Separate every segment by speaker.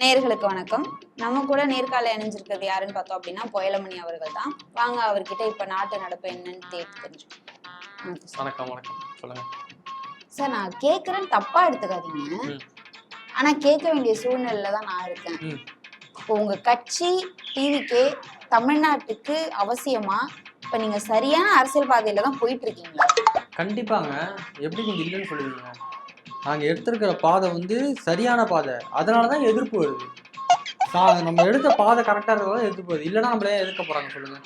Speaker 1: நேயர்களுக்கு வணக்கம். நம்ம கூட நேர்கால இணைஞ்சிருக்கிறது யாருன்னு பார்த்தோம் அப்படின்னா புயலமணி அவர்கள் தான். வாங்க அவர்கிட்ட இப்ப நாட்டு நடப்பு என்னன்னு தேடி
Speaker 2: வணக்கம் வணக்கம். சொல்லுங்க.
Speaker 1: சார் நான் கேட்குறேன்னு தப்பா எடுத்துக்காதீங்க. ஆனா கேட்க வேண்டிய சூழ்நிலையில தான் நான் இருக்கேன். இப்போ உங்க கட்சி டிவிக்கே தமிழ்நாட்டுக்கு அவசியமா இப்ப நீங்க சரியான அரசியல் பாதையில தான் போயிட்டு இருக்கீங்களா?
Speaker 2: கண்டிப்பாங்க. எப்படி நீங்க இல்லைன்னு சொல்லுவீங்க? நாங்க எடுத்திருக்கிற பாதை வந்து சரியான பாதை. அதனால தான் எதிர்ப்பு வருது. நம்ம எடுத்த பாதை கரெக்டா இருக்கிறதா எதிர்ப்பு வருது. இல்லைன்னா நம்மள எதிர்க்க போறாங்க சொல்லுங்க.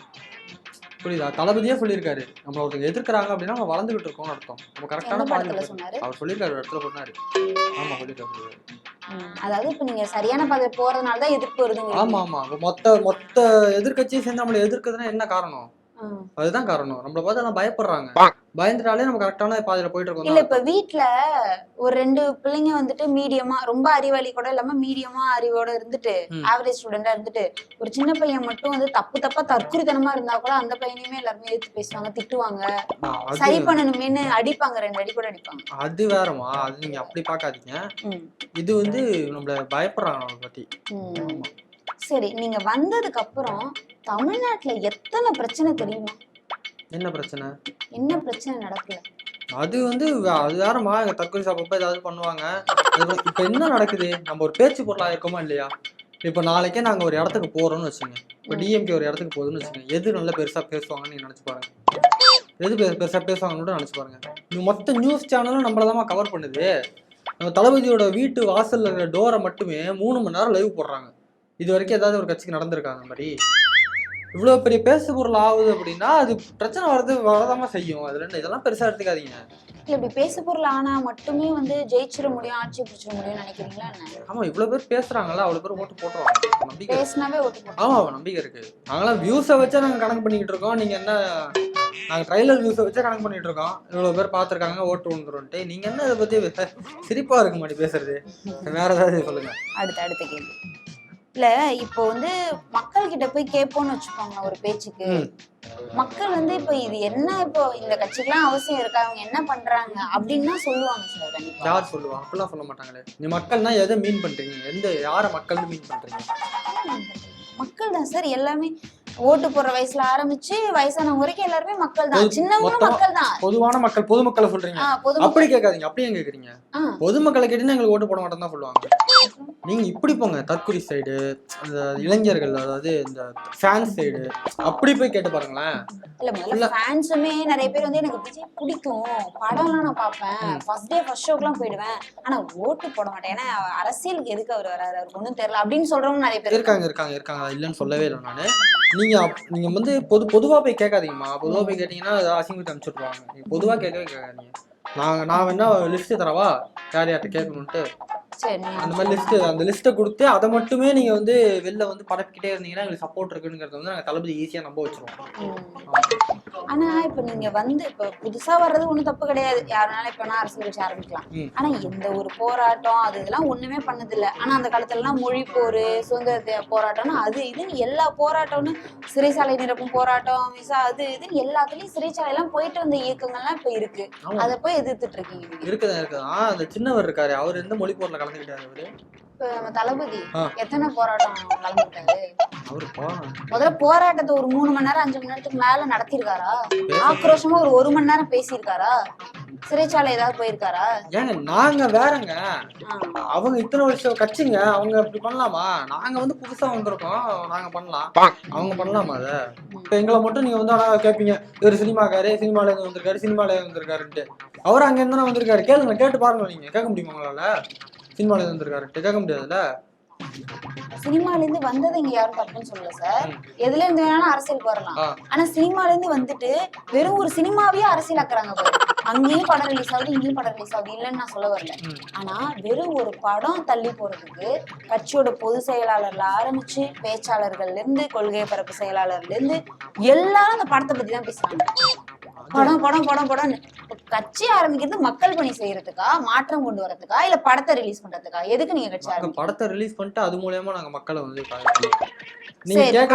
Speaker 2: புரியுதா? தளபதியே சொல்லியிருக்காரு. நம்ம ஒருத்தங்க எதிர்க்கிறாங்க அப்படின்னா நம்ம வளர்ந்துகிட்டு இருக்கோம்னு அர்த்தம். நம்ம கரெக்டான பாதை அவர் சொல்லியிருக்காரு இடத்துல சொன்னாரு ஆமா சொல்லியிருக்காரு.
Speaker 1: அதாவது இப்ப நீங்க சரியான பாதை போறதுனால தான் எதிர்ப்பு வருதுங்க
Speaker 2: ஆமா ஆமா. மொத்த மொத்த எதிர்க்கட்சியும் சேர்ந்து நம்மளை எதிர்க்குதுன்னா என்ன காரணம்? அதுதான் காரணம். நம்மளை பார்த்து எல்லாம் பயப்படுறாங்க. பயந்துட்டாலே நம்ம கரெக்டான பாதையில போயிட்டு இருக்கோம்
Speaker 1: இல்ல இப்ப வீட்ல ஒரு ரெண்டு பிள்ளைங்க வந்துட்டு மீடியமா ரொம்ப அறிவாளி கூட இல்லாம மீடியமா அறிவோட இருந்துட்டு. ஆவரேஜ் ஸ்டூடெண்டா இருந்துட்டு ஒரு சின்ன பையன் மட்டும் வந்து தப்பு தப்பா தற்குறித்தனமா இருந்தா கூட அந்த பையனையுமே எல்லாருமே எடுத்து பேசுவாங்க திட்டுவாங்க. சரி பண்ணணுமேன்னு அடிப்பாங்க ரெண்டு அடி கூட அடிப்பாங்க.
Speaker 2: அது வேறமா அது நீங்க அப்படி பார்க்காதீங்க.
Speaker 1: ம்.
Speaker 2: இது வந்து நம்மள பயப்படுறாங்க அவனை பத்தி.
Speaker 1: சரி நீங்க வந்ததுக்கு அப்புறம் தமிழ்நாட்டுல எத்தனை பிரச்சனை தெரியுமா?
Speaker 2: என்ன பிரச்சனை?
Speaker 1: என்ன பிரச்சனை நடக்கல?
Speaker 2: அது வந்து அது வேறமா எங்க தற்கொலை சாப்பப்ப ஏதாவது பண்ணுவாங்க. இப்ப என்ன நடக்குது? நம்ம ஒரு பேச்சு பொருளா இருக்கோமா இல்லையா? இப்ப நாளைக்கே நாங்க ஒரு இடத்துக்கு போறோம்னு வச்சுங்க இப்ப. டிஎம்கே ஒரு இடத்துக்கு போகுதுன்னு வச்சுங்க எது நல்ல பெருசா பேசுவாங்கன்னு நீங்க நினைச்சு பாருங்க. எது பெரு- பெருசா பேசுவாங்கன்னு கூட நினைச்சு பாருங்க. மொத்த நியூஸ் சேனலும் நம்மளதாம கவர் பண்ணுது. நம்ம தளபதியோட வீட்டு வாசல்ல இருக்கிற டோரை மட்டுமே மூணு மணி நேரம் லைவ் போடுறாங்க. இது வரைக்கும் ஏதாவது ஒரு கட்சிக்கு நடந்திருக்காங்க மாதிரி இவ்வளவு பெரிய பேசு பொருள் ஆகுது அப்படின்னா அது பிரச்சனை வர்றது வரதாம செய்யும். அதுல இதெல்லாம் பெருசா எடுத்துக்காதீங்க.
Speaker 1: இல்ல இப்படி பேசு பொருள் ஆனா மட்டுமே வந்து ஜெயிச்சிட முடியும் ஆட்சி பிடிச்சிட முடியும்னு நினைக்கிறீங்களா
Speaker 2: ஆமா இவ்வளவு பேர் பேசுறாங்கல்ல அவ்வளவு பேர் ஓட்டு போட்டுருவாங்க. நம்பிக்கை.
Speaker 1: பேசினாவே ஓட்டு.
Speaker 2: ஆமா நம்பிக்கை இருக்கு. நாங்களாம் வியூஸை வச்சா நாங்க கணக்கு பண்ணிக்கிட்டு இருக்கோம். நீங்க என்ன நாங்க ட்ரைலர் வியூஸை வச்சா கணக்கு பண்ணிட்டு இருக்கோம். இவ்வளவு பேர் பார்த்திருக்காங்க ஓட்டு விழுந்துருன்ட்டு நீங்க என்ன இதை பத்தி சிரிப்பா இருக்கு மாட்டி பேசுறது? வேற ஏதாவது சொல்லுங்க.
Speaker 1: அடுத்த அடுத்த கேள்வி. இல்ல இப்போ வந்து மக்கள் கிட்ட போய் கேட்போம்னு வச்சுக்கோங்க ஒரு பேச்சுக்கு. மக்கள் வந்து இப்போ இது என்ன இப்போ இந்த கட்சிக்கெல்லாம் அவசியம் இருக்கா அவங்க என்ன பண்றாங்க அப்படின்னு சொல்லுவாங்க சார் கண்டிப்பா.
Speaker 2: யார் சொல்லுவா? அப்படிலாம் சொல்ல மாட்டாங்களே. நீ மக்கள்னா எதை மீன் பண்றீங்க? எந்த யார மக்கள்னு மீன் பண்றீங்க?
Speaker 1: மக்கள் தான் சார் எல்லாமே ஓட்டு போடுற வயசுல ஆரம்பிச்சு வயசானவங்க வரைக்கும் எல்லாருமே மக்கள் தான். சின்னவங்களும் மக்கள் தான்.
Speaker 2: பொதுவான மக்கள் பொதுமக்களை சொல்றீங்க. அப்படி கேட்காதீங்க அப்படியே ஏன் கேக்குறீங்க. பொதுமக்களை கேட்டீங்கன்னா எங்களுக்கு ஓட்டு போட மாட்டோம் தான் சொல்லுவாங்க. நீங்க இப்படி போங்க தற்குறி சைடு அந்த இளைஞர்கள் அதாவது இந்த ஃபேன்ஸ் சைடு அப்படி போய் கேட்டு பாருங்களேன்.
Speaker 1: இல்ல முதல்ல ஃபேன்ஸுமே நிறைய பேர் வந்து எனக்கு விஜய் பிடிக்கும். படம்லாம் நான் பார்ப்பேன். ஃபர்ஸ்ட் டே ஃபர்ஸ்ட் ஷோக்கெல்லாம் போயிடுவேன். ஆனா ஓட்டு போட மாட்டேன். ஏன்னா அரசியலுக்கு எதுக்கு அவர் வராரு? அவருக்கு ஒன்றும் தெரியல. அப்படின்னு சொல்றவங்க நிறைய பேர்
Speaker 2: இருக்காங்க இருக்காங்க இருக்காங்க. இல்லைன்னு சொல்லவே இல்லை நானு. நீங்க நீங்க வந்து பொது பொதுவா போய் கேட்காதீங்கம்மா. பொதுவா போய் கேட்டீங்கன்னா அசிங்கத்தை அனுப்பிச்சுட்ருவாங்க நீங்க பொதுவா கேட்கவே கேட்காதீங்க. நாங்க நான் வேணா லிஸ்ட் தரவா? யார் யார்கிட்ட கேட்கணுன்ட்டு அந்த மாதிரி லிஸ்ட் அந்த லிஸ்ட்டை கொடுத்து அதை மட்டுமே நீங்க வந்து வெளில வந்து பரப்பிக்கிட்டே இருந்தீங்கன்னா எங்களுக்கு சப்போர்ட் இருக்குங்கிறத வந்து நாங்க தளபதி ஈஸியா நம்ப வச்சிருவோம்.
Speaker 1: ஆனா இப்ப நீங்க வந்து இப்ப புதுசா வர்றது ஒண்ணும் தப்பு கிடையாது யாருனாலும் இப்ப நான் அரசியல் கட்சி ஆரம்பிக்கலாம். ஆனா எந்த ஒரு போராட்டம் அது இதெல்லாம் ஒண்ணுமே பண்ணது இல்ல ஆனா அந்த காலத்துல எல்லாம் மொழி போர் சுதந்திர போராட்டம்னு அது இதுன்னு எல்லா போராட்டம்னு சிறைச்சாலை நிரப்பும் போராட்டம் விசா அது இதுன்னு எல்லாத்துலயும் சிறைச்சாலை எல்லாம் போயிட்டு வந்த இயக்கங்கள்லாம் இப்ப இருக்கு. அத போய் எதிர்த்துட்டு இருக்கீங்க நீங்க.
Speaker 2: இருக்குதா இருக்குதா அந்த சின்னவர் இருக்காரு அவர் எந்த மொழி போர்ல கலந்துக்கிட்டாரு அவரு.
Speaker 1: நம்ம தளபதி. எத்தனை போராட்டம் கலந்துட்டாரு முதல்ல போராட்டத்தை ஒரு மூணு மணி நேரம் அஞ்சு மணி நேரத்துக்கு மேல நடத்திருக்காரா? ஆக்ரோஷமா ஒரு ஒரு மணி நேரம் பேசியிருக்காரா? சிறைச்சாலை ஏதாவது போயிருக்காரா?
Speaker 2: ஏங்க நாங்க வேறங்க. அவங்க இத்தனை வருஷம் கட்சிங்க அவங்க அப்படி பண்ணலாமா? நாங்க வந்து புதுசா வந்திருக்கோம் நாங்க பண்ணலாம். அவங்க பண்ணலாமா அத? இப்ப எங்களை மட்டும் நீங்க வந்து ஆனா கேட்பீங்க இவர் சினிமாக்காரு சினிமால இருந்து வந்திருக்காரு சினிமால வந்திருக்காருன்ட்டு. அவர் அங்க இருந்தா வந்திருக்காரு? கேளுங்க கேட்டு பாருங்க நீங்க. கேட்க முடியுமா உங்களால? சினிமால இருந்து வந்திருக்காருன்ட்டு கேட்க முடியாதுல்ல?
Speaker 1: சினிமால இருந்து வந்தது இங்க யாரும் தப்புன்னு சொல்லல சார் எதுல இருந்து வேணாலும் அரசியலுக்கு வரலாம். ஆனா சினிமால இருந்து வந்துட்டு வெறும் ஒரு சினிமாவையே அரசியலாக்குறாங்க அங்கேயும் படம் ரிலீஸ் ஆகுது இங்கேயும் படம் ரிலீஸ் ஆகுது. இல்லைன்னு நான் சொல்ல வரல. ஆனா வெறும் ஒரு படம் தள்ளி போறதுக்கு கட்சியோட பொதுச் செயலாளர்ல ஆரம்பிச்சு பேச்சாளர்கள்ல இருந்து கொள்கை பரப்பு செயலாளர்ல இருந்து எல்லாரும் அந்த படத்தை பத்தி தான் பேசுறாங்க. படம் படம் படம் படம் கட்சி ஆரம்பிக்கிறது மக்கள் பணி செய்யறதுக்கா மாற்றம் கொண்டு வரதுக்கா இல்ல படத்தை ரிலீஸ் பண்றதுக்கா? எதுக்கு நீங்க கட்சி ஆரம்பிக்க
Speaker 2: படத்தை ரிலீஸ் பண்ணிட்டு அது மூலியமா நாங்க மக்களை வந்து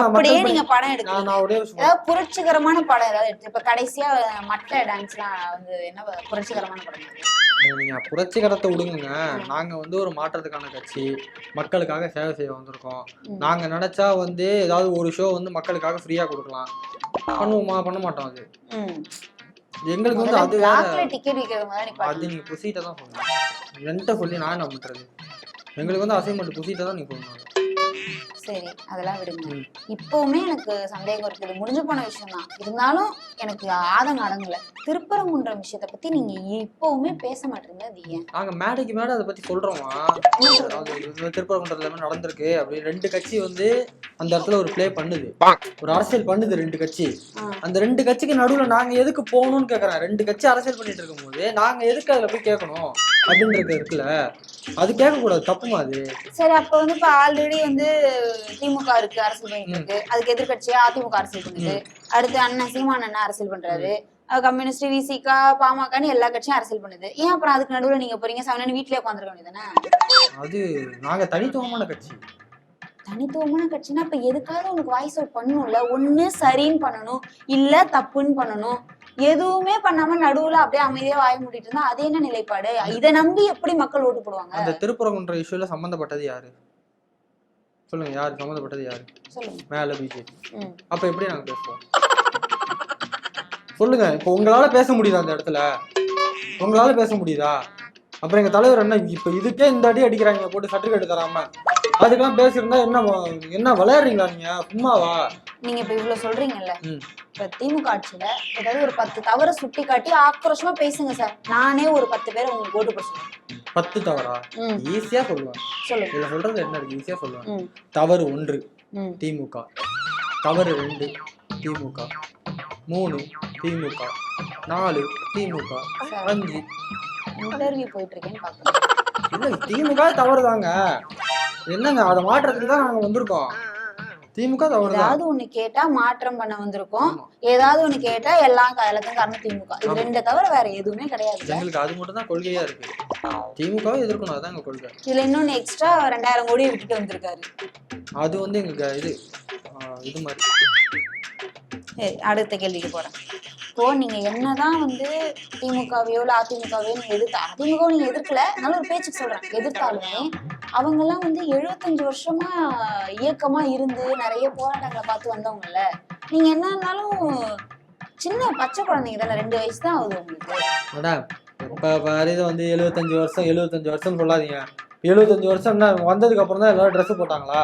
Speaker 1: அப்படியே நீங்க படம் ஏதாவது புரட்சிகரமான படம் ஏதாவது எடுத்து இப்ப கடைசியா மட்ட டான்ஸ்லாம் வந்து என்ன புரட்சிகரமான படம்?
Speaker 2: நீங்க புரட்சிகரத்தை விடுங்க நாங்க வந்து ஒரு மாற்றத்துக்கான கட்சி. மக்களுக்காக சேவை செய்ய வந்திருக்கோம். நாங்க நினைச்சா வந்து ஏதாவது ஒரு ஷோ வந்து மக்களுக்காக ஃப்ரீயா கொடுக்கலாம். பண்ணுவோமா? பண்ண மாட்டோம் அது. எங்களுக்கு வந்து அது அது. நீங்க புசிட்ட தான் சொல்லணும். என்கிட்ட சொல்லி நான் என்ன பண்றது? எங்களுக்கு வந்து அசைன்மெண்ட் புசிட்ட தான் நீங்க சொல்லணும்.
Speaker 1: சரி அதெல்லாம் விடுங்க. இப்பவுமே எனக்கு சந்தேகம் இருக்குது. முடிஞ்சு போன விஷயம் தான் இருந்தாலும் எனக்கு ஆதங்கம் அடங்கல. திருப்பரங்குன்றம் விஷயத்தை பத்தி நீங்க இப்பவுமே பேச மாட்டீங்க. அது ஏன்?
Speaker 2: நாங்க மேடைக்கு மேடை அதை பத்தி சொல்றோமா? திருப்பரங்குன்றத்துல நடந்திருக்கு. அப்படி ரெண்டு கட்சி வந்து அந்த இடத்துல ஒரு ப்ளே பண்ணுது. ஒரு அரசியல் பண்ணுது ரெண்டு கட்சி. அந்த ரெண்டு கட்சிக்கு நடுவுல நாங்க எதுக்கு போகணும்னு கேக்குறேன் ரெண்டு கட்சி அரசியல் பண்ணிட்டு இருக்கும்போது நாங்க எதுக்கு அதுல போய் கேட்கணும் அப்படின்றது இருக்குல்ல. அது கேட்க கூடாது தப்புமா அது?
Speaker 1: சரி அப்ப வந்து இப்ப ஆல்ரெடி வந்து திமுக இருக்கு அரசியல் பண்ணிட்டு இருக்கு. அதுக்கு எதிர்க்கட்சியா அதிமுக அரசியல் பண்ணுது. அடுத்து அண்ணன் சீமான் அண்ணன் அரசியல் பண்றாரு. கம்யூனிஸ்ட் விசிகா பாமகன்னு எல்லா கட்சியும் அரசியல் பண்ணுது. ஏன் அப்புறம் அதுக்கு நடுவுல நீங்க போறீங்க? செவனு வீட்லயே உட்காந்துருக்க வேண்டியதானே
Speaker 2: அது நாங்க தனித்துவமான கட்சி.
Speaker 1: தனித்துவமான கட்சினா இப்ப எதுக்காவது உனக்கு வாய்ஸ் அவுட் பண்ணணும்ல? ஒண்ணு சரின்னு பண்ணணும் இல்ல தப்புன்னு பண்ணணும். எதுவுமே பண்ணாம நடுவுல அப்படியே அமைதியா வாய மூடிட்டு இருந்தா அது என்ன நிலைப்பாடு? இதை நம்பி எப்படி மக்கள் ஓட்டு போடுவாங்க?
Speaker 2: அந்த திருப்பரங்குன்ற இஷ்யூல சம்பந்தப்பட்டது யாரு? சொல்லுங்க யாரு? சம்பந்தப்பட்டது யாரு? மேல பிஜேபி. அப்ப எப்படி நாங்க பேசுவோம்? சொல்லுங்க இப்போ உங்களால பேச முடியுதா அந்த இடத்துல? உங்களால பேச முடியுதா? அப்புறம் எங்க தலைவர் என்ன இப்ப இதுக்கே இந்த அடி அடிக்கிறாங்க போட்டு சர்டிபிகேட் தராம. அதுக்கெல்லாம் பேசியிருந்தா என்ன என்ன விளையாடுறீங்களா நீங்க? சும்மாவா?
Speaker 1: நீங்க இப்ப இவ்வளவு சொல்றீங்கல்ல. இப்ப திமுக ஆட்சியில ஏதாவது ஒரு பத்து தவற சுட்டி காட்டி ஆக்ரோஷமா பேசுங்க சார். நானே ஒரு பத்து பேரை உங்களுக்கு ஓட்டு போட சொல்றேன்.
Speaker 2: பத்து தவறா? ஈஸியா சொல்லுவேன்
Speaker 1: சொல்லுங்க.
Speaker 2: இதுல சொல்றது என்ன இருக்கு? ஈஸியா சொல்லுவேன் தவறு ஒன்று திமுக. தவறு ரெண்டு திமுக. மூணு திமுக. நாலு திமுக. அஞ்சு.
Speaker 1: இன்டர்வியூ போயிட்டு இருக்கேன்னு பாக்குறேன்.
Speaker 2: திமுக தவறு தாங்க என்னங்க அதை மாற்றத்துக்கு தான் நாங்க வந்திருக்கோம். திமுக
Speaker 1: ஏதாவது ஒண்ணு கேட்டா மாற்றம் பண்ண வந்திருக்கோம். ஏதாவது ஒண்ணு கேட்டா எல்லாம் எல்லாத்தையும் காரணம் திமுக. இது ரெண்டு தவிர வேற எதுவுமே கிடையாது.
Speaker 2: எங்களுக்கு அது மட்டும் தான் கொள்கையா இருக்கு. திமுகவை எதிர்க்கணும் எங்க கொள்கை.
Speaker 1: இதுல இன்னொன்னு எக்ஸ்ட்ரா ரெண்டாயிரம் கோடி விட்டுட்டு வந்திருக்காரு.
Speaker 2: அது வந்து எங்க க- இது இது மாதிரி.
Speaker 1: சரி அடுத்த கேள்விக்கு போறேன். இப்போ நீங்க என்னதான் வந்து திமுகவையோ இல்ல அதிமுகவையோ நீங்க எதிர்த்து அதிமுக நீங்க எதிர்க்கல நல்ல ஒரு பேச்சுக்கு சொல்றேன். எதிர்த்தாலுமே அவங்க எல்லாம் வந்து எழுபத்தஞ்சு வருஷமா இயக்கமா இருந்து நிறைய போராட்டங்களை பார்த்து வந்தவங்கல்ல. நீங்க என்னன்னாலும் சின்ன பச்சை குழந்தைங்க தானே ரெண்டு வயசு தான் ஆகுது உங்களுக்கு.
Speaker 2: மேடம் இப்ப பாரு இது வந்து எழுபத்தஞ்சு வருஷம் எழுபத்தஞ்சு வருஷம் சொல்லாதீங்க. எழுபத்தஞ்சு வருஷம் என்ன இவங்க வந்ததுக்கு அப்புறம் தான் எல்லாரும் ட்ரெஸ் போட்டாங்களா?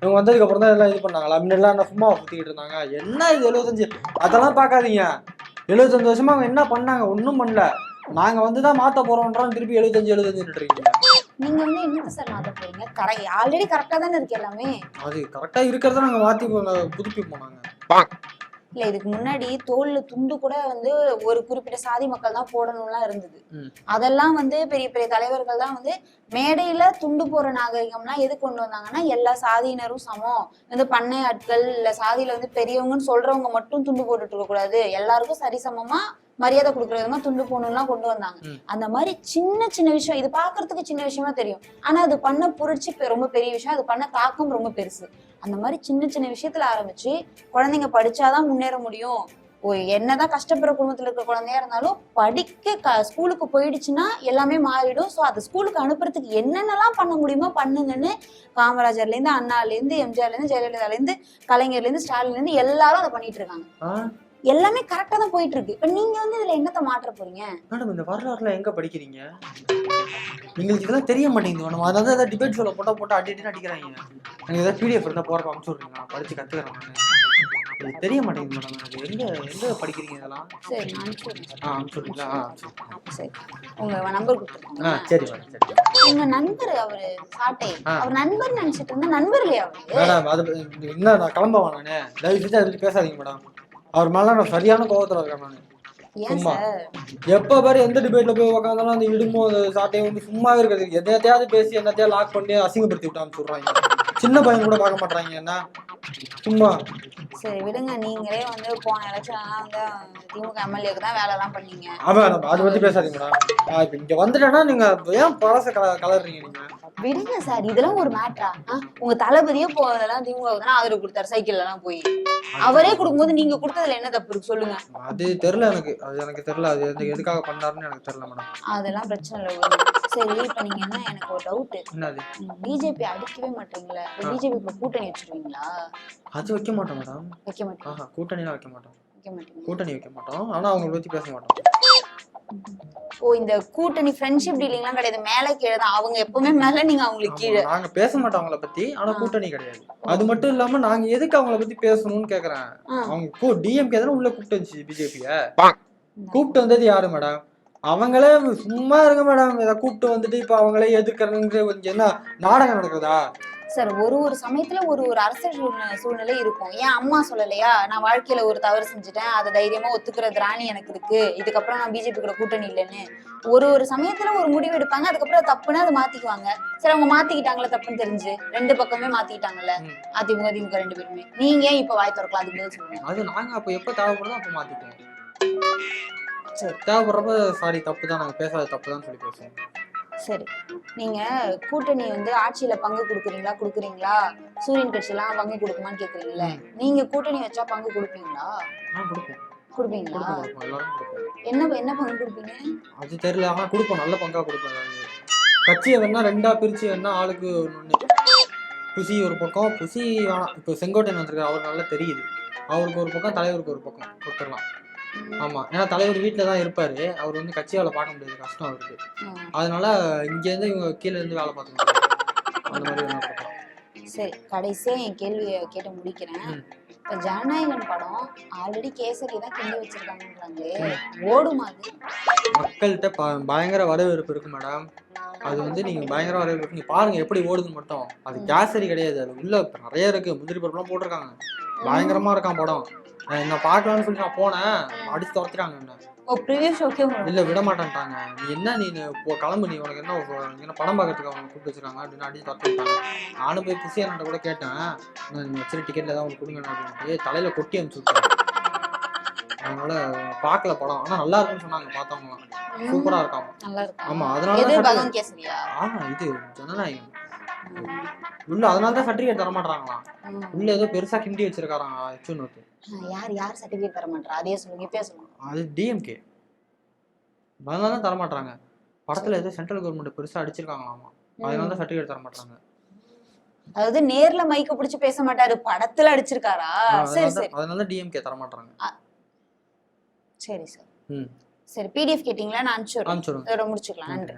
Speaker 2: இவங்க வந்ததுக்கு அப்புறம் தான் எல்லாம் இது பண்ணாங்களா? முன்னெல்லாம் என்ன சும்மா சுத்திக்கிட்டு இருந்தாங்க? என்ன இது எழுபத்தஞ்சு அதெல்லாம் பார்க்காதீங்க. எழுபத்தஞ்சு வருஷமா அவங்க என்ன பண்ணாங்க? ஒன்றும் பண்ணல. நாங்க வந்து தான் மாத்த போறோம்ன்றோம் திருப்பி எழுபத்தஞ்சு எழுபத்தஞ்சு இருக்கீங்க
Speaker 1: நீங்க வந்து என்னத்த சார் மாத்த போறீங்க? கரை ஆல்ரெடி கரெக்டா தானே இருக்கு எல்லாமே.
Speaker 2: அது கரெக்டா இருக்கிறத நாங்க மாத்தி போ- புதுப்பிப்போம் நாங்க
Speaker 1: இல்ல இதுக்கு முன்னாடி தோல்ல துண்டு கூட வந்து ஒரு குறிப்பிட்ட சாதி மக்கள் தான் போடணும்லாம் இருந்தது. அதெல்லாம் வந்து பெரிய பெரிய தலைவர்கள் தான் வந்து மேடையில துண்டு போற நாகரிகம்லாம் எது கொண்டு வந்தாங்கன்னா எல்லா சாதியினரும் சமம். வந்து பண்ணை ஆட்கள் இல்ல சாதியில வந்து பெரியவங்கன்னு சொல்றவங்க மட்டும் துண்டு போட்டுட்டு இருக்க கூடாது எல்லாருக்கும் சரிசமமா மரியாதை கொடுக்குற விதமா துண்டு போகணும்லாம் கொண்டு வந்தாங்க. அந்த மாதிரி சின்ன சின்ன விஷயம் இது பாக்குறதுக்கு சின்ன விஷயமா தெரியும். ஆனா அது பண்ண புரட்சி ரொம்ப பெரிய விஷயம். அது பண்ண தாக்கம் ரொம்ப பெருசு. அந்த மாதிரி சின்ன சின்ன விஷயத்துல ஆரம்பிச்சு குழந்தைங்க படிச்சாதான் முன்னேற முடியும். என்னதான் கஷ்டப்படுற குடும்பத்துல இருக்கிற குழந்தையா இருந்தாலும் படிக்க ஸ்கூலுக்கு போயிடுச்சுன்னா எல்லாமே மாறிடும். ஸோ அது ஸ்கூலுக்கு அனுப்புறதுக்கு என்னென்னலாம் பண்ண முடியுமோ பண்ணுங்கன்னு காமராஜர்ல இருந்து அண்ணால இருந்து எம்ஜிஆர்ல இருந்து ஜெயலலிதால இருந்து கலைஞர்ல இருந்து ஸ்டாலின்ல இருந்து எல்லாரும் அதை பண்ணிட்டு இருக்காங்க? எல்லாமே கரெக்டா தான் போயிட்டு இருக்கு இப்ப நீங்க வந்து இதுல என்னத்த மாற்ற போறீங்க?
Speaker 2: மேடம் இந்த வரலாறுல எங்க படிக்கிறீங்க? எங்களுக்கு இதெல்லாம் தெரிய மாட்டேங்குது மேடம். அதாவது ஏதாவது டிபேட் ஷோல போட்டா போட்டு அடி அடிக்கிறாங்க. எனக்கு ஏதாவது பிடிஎஃப் இருந்தா போறப்ப அனுப்பிச்சு விட்ருங்க நான் படிச்சு கத்துக்கிறேன் தெரிய மாட்டேங்குது மேடம். எனக்கு எங்க எங்க படிக்கிறீங்க இதெல்லாம்?
Speaker 1: சரி
Speaker 2: ஆ அனுப்பிச்சு ஆ சரி.
Speaker 1: உங்க நம்பர்
Speaker 2: ஆ
Speaker 1: கொடுத்துருக்கோங்க
Speaker 2: சரி மேடம் சரி.
Speaker 1: உங்க நண்பர் அவரு சாட்டை.
Speaker 2: ஆ.
Speaker 1: அவர் நண்பர் நினைச்சிட்டு இருந்தா நண்பர் இல்லையா அவரு.
Speaker 2: மேடம் அது என்ன நான் தயவு செஞ்சு அதை பத்தி பேசாதீங்க மேடம். அவர் மேல நான் சரியான கோவத்துல இருக்கேன் நான். சும்மா. எப்ப பாரு எந்த டிபேட்ல போய் உட்காந்தாலும் அந்த இடுமோ அந்த சாட்டையும் வந்து சும்மாவே இருக்கிறது. எதையாவது பேசி என்னத்தையாவது லாக் பண்ணி அசிங்கப்படுத்தி விட்டு அனுப்பிச்சு விட்றாங்க சின்ன பையன் கூட பார்க்க மாட்டாங்க என்ன சும்மா.
Speaker 1: சரி விடுங்க நீங்களே வந்து போன எலெக்ஷன்லாம் வந்து திமுக எம்எல்ஏக்கு தான் வேலை எல்லாம் பண்ணீங்க
Speaker 2: அவன் அதை பத்தி பேசாதீங்க மேடம் இப்ப இங்க வந்துட்டேன்னா நீங்க ஏன் பழச கல கலர்றீங்க நீங்க?
Speaker 1: விடுங்க சார் இதெல்லாம் ஒரு மேட்ரா உங்க தளபதியே போதெல்லாம் திமுக தானே ஆதரவு கொடுத்தாரு சைக்கிள்ல எல்லாம் போய். அவரே கொடுக்கும்போது நீங்க கொடுத்ததுல என்ன தப்பு இருக்கு சொல்லுங்க.
Speaker 2: அது தெரியல எனக்கு அது எனக்கு தெரியல அது எது- எதுக்காக பண்ணாருன்னு எனக்கு தெரியல மேடம்.
Speaker 1: அதெல்லாம் பிரச்சனை இல்லை. சரி இப்ப நீங்க என்ன எனக்கு ஒரு டவுட்
Speaker 2: என்னது?
Speaker 1: பிஜேபி அடிக்கவே மாட்டீங்களா. பிஜேபி கூட கூட்டணி வச்சிருவீங்களா?
Speaker 2: அது வைக்க மாட்டோம் மேடம்
Speaker 1: வைக்க மாட்டீங்க
Speaker 2: ஆஹா கூட்டணிலாம் வைக்க மாட்டோம்.
Speaker 1: வைக்க மாட்டீங்க
Speaker 2: கூட்டணி வைக்க மாட்டோம். ஆனா அவங்களை பத்தி பேச மாட்டோம்.
Speaker 1: ஓ இந்த கூட்டணி ஃப்ரெண்ட்ஷிப் டீலிங்லாம் கிடையாது. மேல கீழே தான். அவங்க எப்பவுமே மேல நீங்க அவங்களுக்கு கீழே.
Speaker 2: நாங்க பேச மாட்டோம் அவங்கள பத்தி. ஆனா கூட்டணி கிடையாது. அது மட்டும் இல்லாம நாங்க எதுக்கு அவங்கள பத்தி பேசணும்னு கேக்குறேன். அவங்க டிஎம்கே தானே உள்ள கூப்பிட்டு வந்துச்சு பிஜேபிய கூப்பிட்டு வந்தது யாரு மேடம் அவங்களே சும்மா இருங்க மேடம் இதை கூப்பிட்டு வந்துட்டு இப்ப அவங்களே எதிர்க்கிறதுங்கிற கொஞ்சம் என்ன நாடகம் நடக்குதா?
Speaker 1: சார் ஒரு ஒரு சமயத்துல ஒரு ஒரு அரசியல் சூழ்நிலை சூழ்நிலை இருக்கும். ஏன் அம்மா சொல்லலையா? நான் வாழ்க்கையில ஒரு தவறு செஞ்சுட்டேன். அதை தைரியமா ஒத்துக்கிற திராணி எனக்கு இருக்கு. இதுக்கப்புறம் நான் பிஜேபி கூட கூட்டணி இல்லைன்னு. ஒரு ஒரு சமயத்துல ஒரு முடிவு எடுப்பாங்க. அதுக்கப்புறம் அது தப்புன்னு அதை மாத்திக்குவாங்க. சரி அவங்க மாத்திக்கிட்டாங்களே தப்புன்னு தெரிஞ்சு. ரெண்டு பக்கமே மாத்திக்கிட்டாங்கல்ல. அதிமுக திமுக ரெண்டு பேருமே. நீங்க ஏன் இப்ப வாய் திறக்கலாம் அதுக்கு பதில் சொல்லுங்க.
Speaker 2: அது நாங்க அப்ப எப்ப தேவைப்படுதோ அப்ப மாத்திப்போம்
Speaker 1: சரி.
Speaker 2: தேவைப்படுறப்ப சாரி தப்பு தான் நாங்க பேசாத தப்பு தான் சொல்லி பேசுவோம்.
Speaker 1: சரி. நீங்க கூட்டணி வந்து ஆட்சியில பங்கு கொடுக்குறீங்களா? கொடுக்குறீங்களா? சூரியன் கட்சியெல்லாம் பங்கு கொடுக்குமான்னு கேக்குறீங்கல்ல.
Speaker 2: ம்.
Speaker 1: நீங்க கூட்டணி வச்சா பங்கு கொடுப்பீங்களா? கொடுப்பீங்களா? என்ன என்ன பங்கு கொடுப்பீங்க?
Speaker 2: அது தெரியல ஆனா கொடுப்போம் நல்ல பங்கா கொடுப்போம் எல்லாருமே. கட்சியை வேணா ரெண்டா பிரிச்சு வேணா ஆளுக்கு ஒண்ணு. புசி ஒரு பக்கம் புசி வேணாம். இப்போ செங்கோட்டையன் வந்திருக்காரு அவருக்கு நல்லா தெரியுது. அவருக்கு ஒரு பக்கம் தலைவருக்கு ஒரு பக்கம் கொடுத்துடலாம். ஆமா. ஏன்னா தலைவர் வீட்டில் தான் இருப்பாரு. அவர் வந்து கட்சி வேலை பார்க்க முடியாது. கஷ்டம் அவருக்கு. அதனால இங்க இருந்து இவங்க கீழே இருந்து வேலை பார்த்துக்கலாம் அந்த மாதிரி கொடுக்கலாம்
Speaker 1: சரி. கடைசியா என் கேள்வியை கேட்டு முடிக்கிறேன். இப்ப ஜனநாயகன் படம் ஆல்ரெடி கேசரி தான் கிண்டி வச்சிருக்காங்கன்றாங்களே ஓடுமா அது?
Speaker 2: மக்கள்கிட்ட பயங்கர வரவேற்பு இருக்கு மேடம் அது வந்து நீங்க பயங்கர வரவேற்பு இருக்கு. நீங்க பாருங்க எப்படி ஓடுதுன்னு மட்டும். அது கேசரி கிடையாது. அது உள்ள நிறைய இருக்கு. முந்திரி பருப்புலாம் போட்டிருக்காங்க. பயங்கரமா இருக்கான் படம். நான் என்ன பார்க்கலாம்னு சொல்லி நான் போனேன். அடிச்சு துரத்துறாங்க என்ன.
Speaker 1: ஓ ப்ரிவியூ ஷோக்கே
Speaker 2: இல்ல விட மாட்டேன்ட்டாங்க. நீ என்ன நீ போ கிளம்பு நீ உனக்கு என்ன என்ன படம் பார்க்கறதுக்கு அவங்க கூப்பிட்டு வச்சிருக்காங்க அப்படின்னு அடிச்சு துரத்துட்டாங்க. நானும் போய் புசியானட்ட கூட கேட்டேன். நான் நீ வச்சிருக்க டிக்கெட்ல ஏதாவது உங்களுக்கு கொடுங்க அப்படின்ட்டு தலையில கொட்டி அனுப்பிச்சு அதனால பார்க்கல படம். ஆனா நல்லா இருக்குன்னு சொன்னாங்க பார்த்தவங்களாம் சூப்பரா இருக்காங்க ஆமா அதனால ஆமா இது ஜனநாயகம். உள்ள அதனால தான் சர்டிஃபிகேட் தர மாட்டாங்களாம். உள்ள ஏதோ பெருசா கிண்டி வச்சிருக்காராங்க எச்சு நோட்டு
Speaker 1: யார் யார் சர்டிபிகேட் தர மாட்டா அதே சொல்லுங்க இப்பயே சொல்லுங்க.
Speaker 2: அது டிஎம்கே அதனால தான் தர மாட்டாங்க படத்துல ஏதோ சென்ட்ரல் கவர்மெண்ட் பெருசா அடிச்சிருக்காங்களாமா. அதனால தான் சர்டிஃபிகேட் தர மாட்டாங்க
Speaker 1: அதாவது நேர்ல மைக்க பிடிச்சு பேச மாட்டாரு படத்துல அடிச்சிருக்காரா? சரி சரி.
Speaker 2: தான் அதனால தான் டிஎம்கே தர மாட்டாங்க
Speaker 1: சரி சார். சரி பிடிஎஃப் கேட்டிங்களா? நான் அனுப்பிச்சு முடிச்சுக்கலாம்.
Speaker 2: நன்றி.